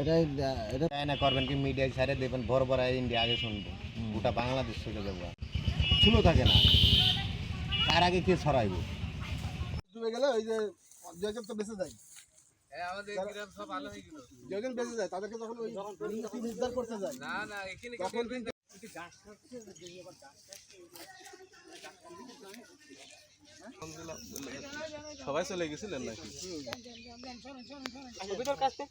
এটাই এটা করবেন কি মিডিয়ায় ছাড়ে দেবেন বড় বড় ইন্ডিয়া আগে শুনব গোটা বাংলাদেশ ছিল থাকে না। তার আগে কে ছড়াইব? ডুবে গেলে ওই যে দুজন তো বেঁচে যায়। যেজন বেঁচে যায় তাদেরকে যখন ওই করতে যায় তখন কিন্তু সবাই চলে গেছিলেন নাকি? মেসেজ দরকার নেই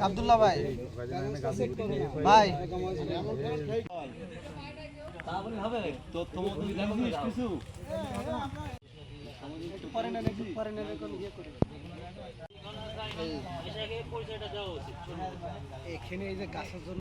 আব্দুল্লাহ ভাই। ভাই। এখানে এই যে গাছের জন্য